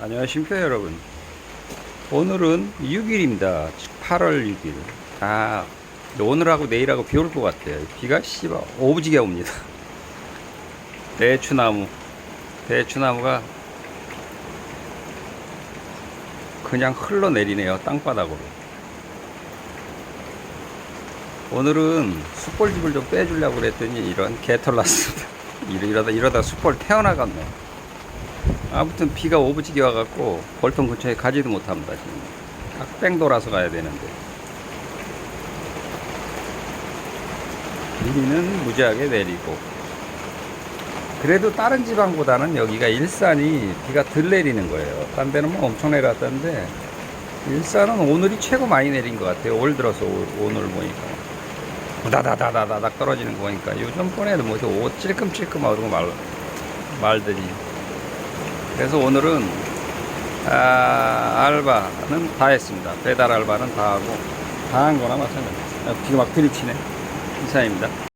안녕하십니까 여러분. 오늘은 6일입니다. 8월 6일. 아 오늘하고 내일하고 비 올 것 같아요. 비가 씨발 오부지게 옵니다. 대추나무. 대추나무가 그냥 흘러내리네요 땅바닥으로. 오늘은 숯벌집을 좀 빼주려고 그랬더니 이런 개털 났습니다. 이러다 이러다 숯벌 태어나갔네 아무튼 비가 오부지게 와갖고 벌통 근처에 가지도 못합니다 지금. 깍뺑 돌아서 가야 되는데. 비는 무지하게 내리고. 그래도 다른 지방보다는 여기가 일산이 비가 덜 내리는 거예요. 딴 데는 뭐 엄청 내렸던데 일산은 오늘이 최고 많이 내린 것 같아요. 올 들어서 오- 오늘 보니까. 우다다다다닥 떨어지는 거 보니까 요즘 번에도 뭐옷 찔끔찔끔하고 말, 말더니 그래서 오늘은 아, 알바는 다 했습니다. 배달 알바는 다 하고 다 한 거나 마찬가지입니다. 비가 막 들이치네. 이사입니다.